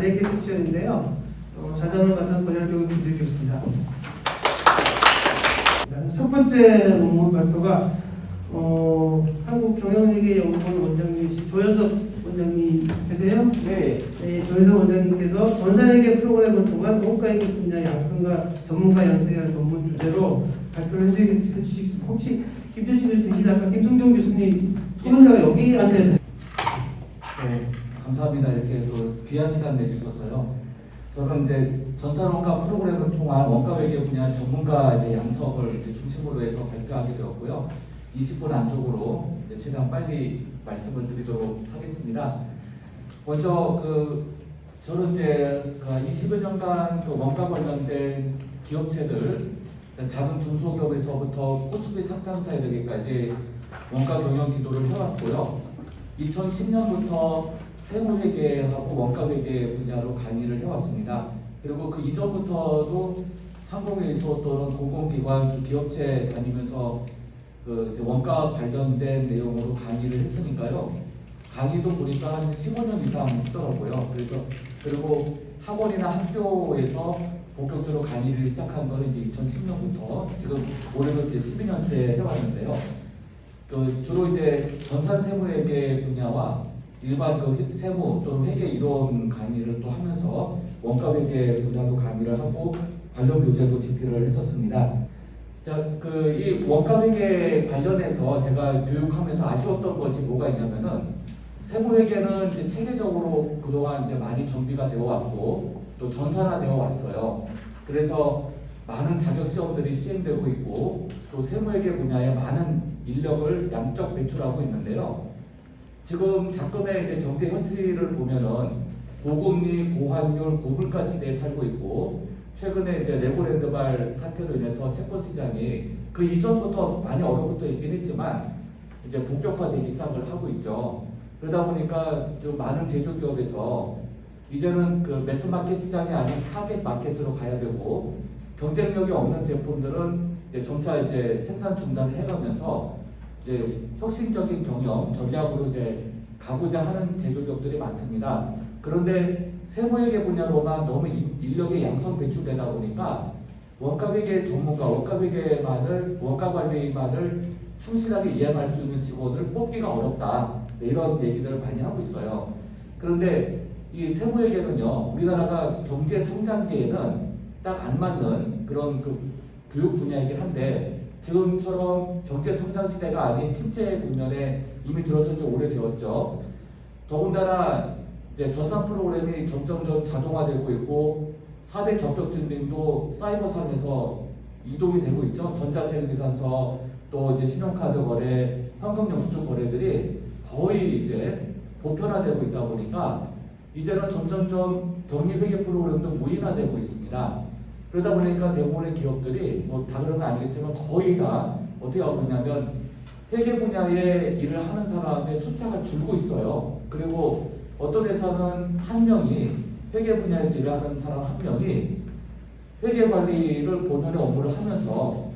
어, 관리계 섹션인데요. 어, 자정을 맡은 권현종 김재 교수입니다. 첫 번째 논문 발표가 어, 한국 경영회계 연구원 원장님이신 조현석 원장님 계세요? 네, 네, 조현석 원장님께서 전산회계 프로그램을 통한 원가회계 분야 양성과 전문가 대한 논문 주제로 발표를 해주시- 해주시겠습니다. 혹시 김대진 교수 대신 아까 김승종 교수님 소론자가 여기 앉아 있는 네, 감사합니다. 이렇게 또 귀한 시간 내주셔서요. 저는 이제 전산원가 프로그램을 통한 원가회계 분야 전문가 이제 양성을 이제 중심으로 해서 발표하게 되었고요. 20분 안쪽으로 최대한 빨리 말씀을 드리도록 하겠습니다. 먼저 그 저는 이제 그 20여 년간 그 원가 관련된 기업체들 작은 중소기업에서부터 코스피 상장사에 이르기까지 원가 경영 지도를 해왔고요. 2010년부터 세무회계하고 원가회계 분야로 강의를 해왔습니다. 그리고 그 이전부터도 상공회의소 또는 공공기관 또 기업체 다니면서 그 원가 관련된 내용으로 강의를 했으니까요. 강의도 보니까 한 15년 이상 했더라고요. 그래서 그리고 학원이나 학교에서 본격적으로 강의를 시작한 거는 이제 2010년부터 지금 올해로 이제 12년째 해왔는데요. 그 주로 이제 전산 세무회계 분야와 일반 그 세무 또는 회계 이론 강의를 또 하면서 원가 회계 분야도 강의를 하고 관련 교재도 집필을 했었습니다. 자, 그 이 원가 회계 관련해서 제가 교육하면서 아쉬웠던 것이 뭐가 있냐면은 세무 회계는 이제 체계적으로 그동안 이제 많이 정비가 되어 왔고 또 전산화되어 왔어요. 그래서 많은 자격 시험들이 시행되고 있고 또 세무회계 분야에 많은 인력을 양적 배출하고 있는데요. 지금 작금의 이제 경제 현실을 보면은 고금리, 고환율, 고물가 시대에 살고 있고 최근에 이제 레고랜드발 사태로 인해서 채권 시장이 그 이전부터 많이 얼어붙어 있긴 했지만 이제 본격화되기 시작을 하고 있죠. 그러다 보니까 좀 많은 제조기업에서 이제는 그 매스마켓 시장이 아닌 타겟 마켓으로 가야 되고 경쟁력이 없는 제품들은 이제 점차 이제 생산 중단을 해가면서 이제 혁신적인 경영 전략으로 이제 가고자 하는 제조기업들이 많습니다. 그런데 세무회계 분야로만 너무 인- 인력의 양성 배출되다 보니까 원가회계 전문가, 원가회계만을 원가관리만을 충실하게 이행할 수 있는 직원을 뽑기가 어렵다 네, 이런 얘기들을 많이 하고 있어요. 그런데 이 세무회계는요 우리나라가 경제 성장기에는 딱 안 맞는 그런 그 교육 분야이긴 한데 지금처럼 경제 성장 시대가 아닌 침체 국면에 이미 들어선 지 오래되었죠. 더군다나 이제 전산 프로그램이 점점점 자동화되고 있고 4대 적격 증빙도 사이버상에서 이동이 되고 있죠. 전자세계산서 또 이제 신용카드 거래, 현금 영수증 거래들이 거의 이제 보편화되고 있다 보니까 이제는 점점점 격리회계 프로그램도 무인화되고 있습니다. 그러다 보니까 대부분의 기업들이 뭐 다 그런 건 아니겠지만 거의 다 어떻게 하고 있냐면 회계 분야에 일을 하는 사람의 숫자가 줄고 있어요. 그리고 어떤 회사는 한 명이 회계 분야에서 일하는 사람 한 명이 회계 관리를 본연의 업무를 하면서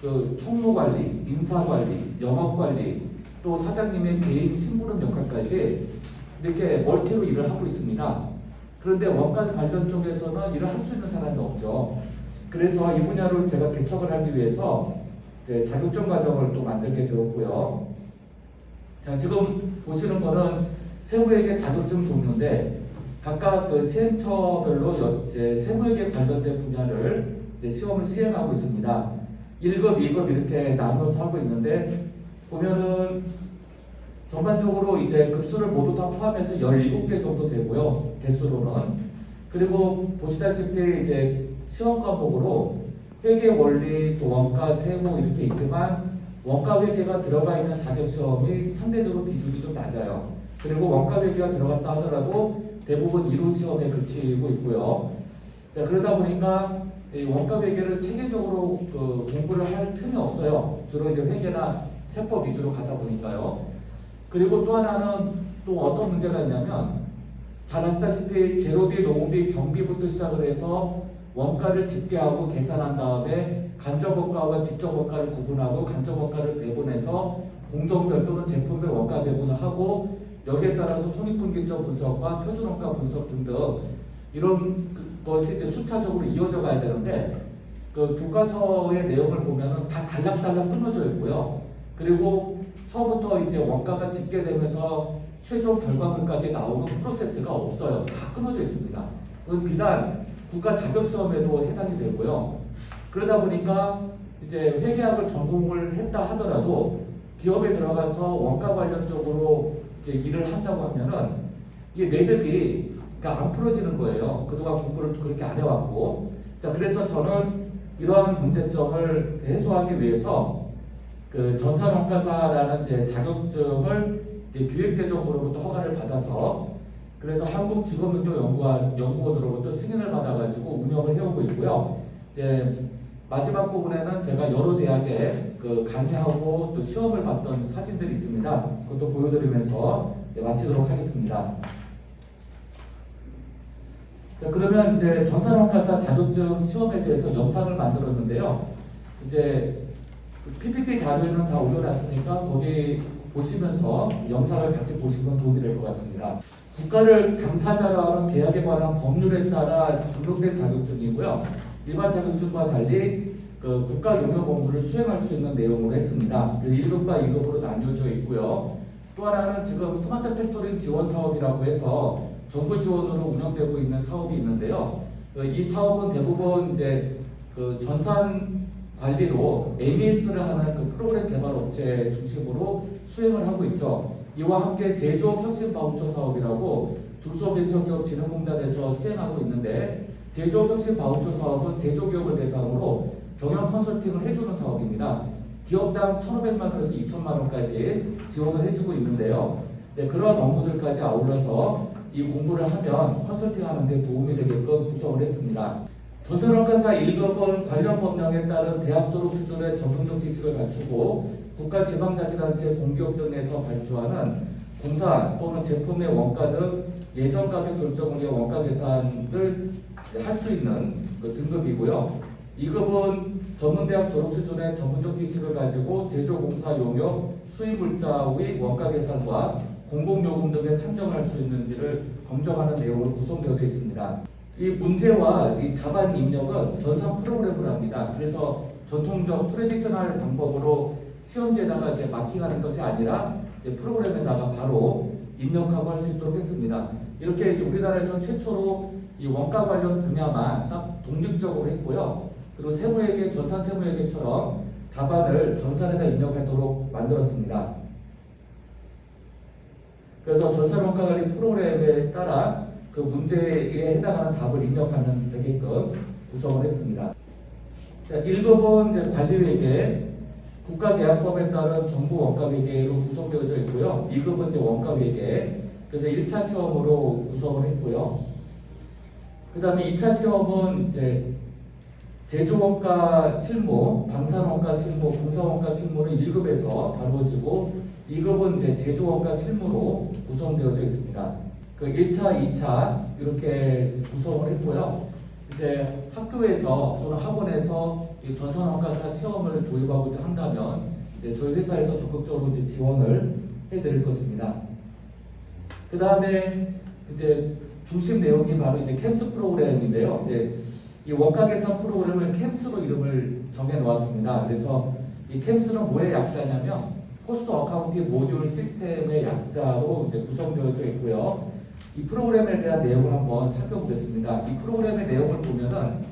그 총무 관리, 인사 관리, 영업 관리, 또 사장님의 개인 심부름 역할까지 이렇게 멀티로 일을 하고 있습니다. 그런데 원가 관련 쪽에서는 일을 할 수 있는 사람이 없죠. 그래서 이 분야를 제가 개척을 하기 위해서 자격증 과정을 또 만들게 되었고요. 자, 지금 보시는 거는 세무회계 자격증 종류인데 각각 그 시행처별로 여- 이제 세무회계 관련된 분야를 이제 시험을 시행하고 있습니다. 1급, 2급 이렇게 나눠서 하고 있는데 보면은 전반적으로 이제 급수를 모두 다 포함해서 17개 정도 되고요. 개수로는. 그리고 보시다시피 이제 시험 과목으로 회계 원리, 또 원가, 세무 이렇게 있지만 원가 회계가 들어가 있는 자격 시험이 상대적으로 비중이 좀 낮아요. 그리고 원가 회계가 들어갔다 하더라도 대부분 이론 시험에 그치고 있고요. 자, 그러다 보니까 이 원가 회계를 체계적으로 그 공부를 할 틈이 없어요. 주로 이제 회계나 세법 위주로 가다 보니까요. 그리고 또 하나는 또 어떤 문제가 있냐면 잘 아시다시피 제로비, 노무비, 경비부터 시작을 해서 원가를 집계하고 계산한 다음에 간접 원가와 직접 원가를 구분하고 간접 원가를 배분해서 공정별 또는 제품별 원가 배분을 하고 여기에 따라서 손익분기점 분석과 표준원가 분석 등등 이런 그- 것이 이제 순차적으로 이어져 가야 되는데 그 교과서의 내용을 보면은 다 달락달락 끊어져 있고요. 그리고 처음부터 이제 원가가 집계되면서 최종 결과물까지 나오는 프로세스가 없어요. 다 끊어져 있습니다. 비단 국가 자격 시험에도 해당이 되고요. 그러다 보니까 이제 회계학을 전공을 했다 하더라도 기업에 들어가서 원가 관련적으로 이제 일을 한다고 하면은 이게 매듭이 그러니까 안 풀어지는 거예요. 그동안 공부를 그렇게 안 해왔고. 자, 그래서 저는 이러한 문제점을 해소하기 위해서 그 전산원가사라는 이제 자격증을 이제 기획재정부로부터 허가를 받아서 그래서 한국직업능력연구원 연구원으로부터 승인을 받아가지고 운영을 해오고 있고요. 이제 마지막 부분에는 제가 여러 대학에 그 강의하고 또 시험을 봤던 사진들이 있습니다. 그것도 보여드리면서 네, 마치도록 하겠습니다. 자, 그러면 이제 전산원가사 자격증 시험에 대해서 영상을 만들었는데요. 이제 그 PPT 자료에는 다 올려놨으니까 거기 보시면서 영상을 같이 보시면 도움이 될 것 같습니다. 국가를 당사자로 하는 계약에 관한 법률에 따라 등록된 자격증이고요. 일반 자격증과 달리 그 국가 용역 업무를 수행할 수 있는 내용으로 했습니다. 1급과 2급으로 나뉘어져 있고요. 또 하나는 지금 스마트 팩토링 지원 사업이라고 해서 정부 지원으로 운영되고 있는 사업이 있는데요. 그이 사업은 대부분 이제 그 전산 관리로 MES를 하는 그 프로그램 개발 업체 중심으로 수행을 하고 있죠. 이와 함께 제조업 혁신 바우처 사업이라고 중소벤처기업진흥공단에서 시행하고 있는데 제조업 혁신 바우처 사업은 제조기업을 대상으로 경영 컨설팅을 해주는 사업입니다. 기업당 1,500만 원에서 2천만 원까지 지원을 해주고 있는데요. 네, 그런 업무들까지 아울러서 이 공부를 하면 컨설팅하는 데 도움이 되게끔 구성을 했습니다. 전산원가사 1급은 관련 법령에 따른 대학 졸업 수준의 전문적 지식을 갖추고 국가 지방자치단체 공기업 등에서 발주하는 공사 또는 제품의 원가 등 예전 가격 위한 원가 계산을 할 수 있는 그 등급이고요. 2급은 전문대학 졸업 수준의 전문적 지식을 가지고 제조공사 용역, 수입물자의 원가 계산과 공공요금 등의 산정할 수 있는지를 검증하는 내용으로 구성되어져 있습니다. 이 문제와 이 답안 입력은 전산 프로그램을 합니다. 그래서 전통적 트레디셔널 방법으로 시험지에다가 이제 마킹하는 것이 아니라 프로그램에다가 바로 입력하고 할 수 있도록 했습니다. 이렇게 이제 우리나라에서 최초로 이 원가 관련 분야만 딱 독립적으로 했고요. 그리고 세무회계, 전산 세무회계처럼 답안을 전산에다 입력하도록 만들었습니다. 그래서 전산원가 관리 프로그램에 따라 그 문제에 해당하는 답을 입력하면 되게끔 구성을 했습니다. 자, 1급은 이제 관리회계, 국가계약법에 따른 정부 원가회계로 구성되어져 있고요. 2급은 이제 원가회계, 그래서 1차 시험으로 구성을 했고요. 그 다음에 2차 시험은 이제 제조원가 실무, 방산원가 실무, 공사원가 실무는 1급에서 다루어지고 2급은 이제 제조원가 실무로 구성되어져 있습니다. 그 1차, 2차 이렇게 구성을 했고요. 이제 학교에서 또는 학원에서 이 전산원가사 시험을 도입하고자 한다면 저희 회사에서 적극적으로 이제 지원을 해드릴 것입니다. 그 다음에 이제 중심 내용이 바로 이제 캠스 프로그램인데요. 이제 이 원가 계산 프로그램을 캠스로 이름을 정해 놓았습니다. 그래서 이 캠스는 뭐의 약자냐면 코스트 어카운팅 모듈 시스템의 약자로 이제 구성되어져 있고요. 이 프로그램에 대한 내용을 한번 살펴보겠습니다. 이 프로그램의 내용을 보면은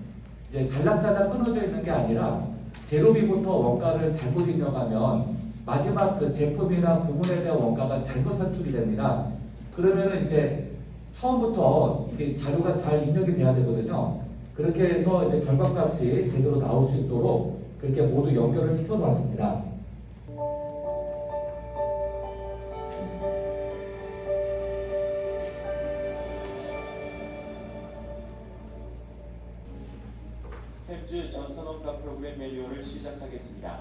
이제 달락달락 끊어져 있는 게 아니라 제로비부터 원가를 잘못 입력하면 마지막 그 제품이나 부분에 대한 원가가 잘못 산출이 됩니다. 그러면은 이제 처음부터 이게 자료가 잘 입력이 돼야 되거든요. 그렇게 해서 이제 결과값이 제대로 나올 수 있도록 그렇게 모두 연결을 시켜 놨습니다. 햄즈 전산원가 프로그램 매뉴얼을 시작하겠습니다.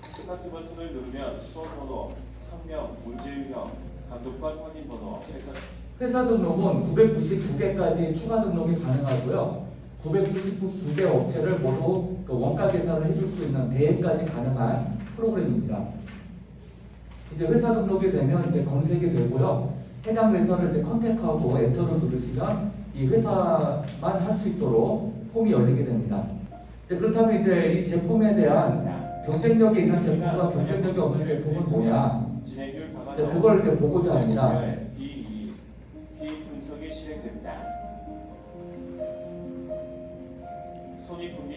스타트 버튼을 누르면 수업 번호, 성명, 유형, 감독관 확인 번호, 회사 회사 등록은 999개까지 추가 등록이 가능하고요. 992개 업체를 모두 그 원가 계산을 해줄 수 있는 대행까지 가능한 프로그램입니다. 이제 회사 등록이 되면 이제 검색이 되고요. 해당 회사를 이제 컨택하고 엔터를 누르시면 이 회사만 할 수 있도록 폼이 열리게 됩니다. 이제 그렇다면 이제 이 제품에 대한 경쟁력이 있는 제품과 경쟁력이 없는 제품은 뭐냐? 이제 그걸 이제 보고자 합니다. 이이 분석이 실행됩니다.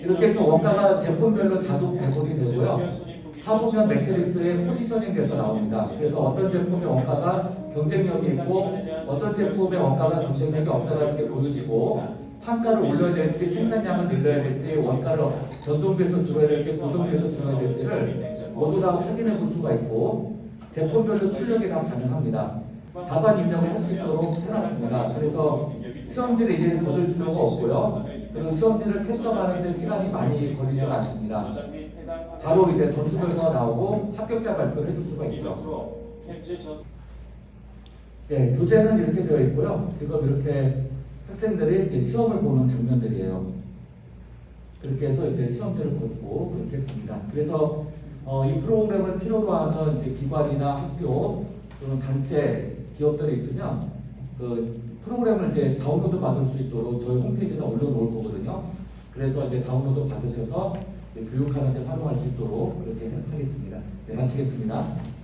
이렇게 해서 원가가 제품별로 자동 배분이 되고요. 사보면 매트릭스에 포지셔닝 돼서 나옵니다. 그래서 어떤 제품의 원가가 경쟁력이 있고 어떤 제품의 원가가 경쟁력이 없다는 게 보여지고 판가를 올려야 될지 생산량을 늘려야 될지 원가를 전동비에서 줄여야 될지 고정비에서 줄여야 될지를 모두 다 확인해 볼 수가 있고 제품별로 출력이 다 가능합니다. 답안 입력을 할 수 있도록 해놨습니다. 그래서 시험지를 이제 거둘 필요가 없고요. 그리고 시험지를 채점하는데 시간이 많이 걸리지 않습니다. 바로 이제 점수 결과가 나오고 합격자 발표를 해줄 수가 있죠. 네, 교재는 이렇게 되어 있고요. 지금 이렇게 학생들이 이제 시험을 보는 장면들이에요. 그렇게 해서 이제 시험지를 걷고 그렇게 했습니다. 그래서 어, 이 프로그램을 필요로 하는 이제 기관이나 학교 또는 단체 기업들이 있으면 그 프로그램을 이제 다운로드 받을 수 있도록 저희 홈페이지에 올려놓을 거거든요. 그래서 이제 다운로드 받으셔서 교육하는 데 활용할 수 있도록 그렇게 하겠습니다. 네, 마치겠습니다. 네.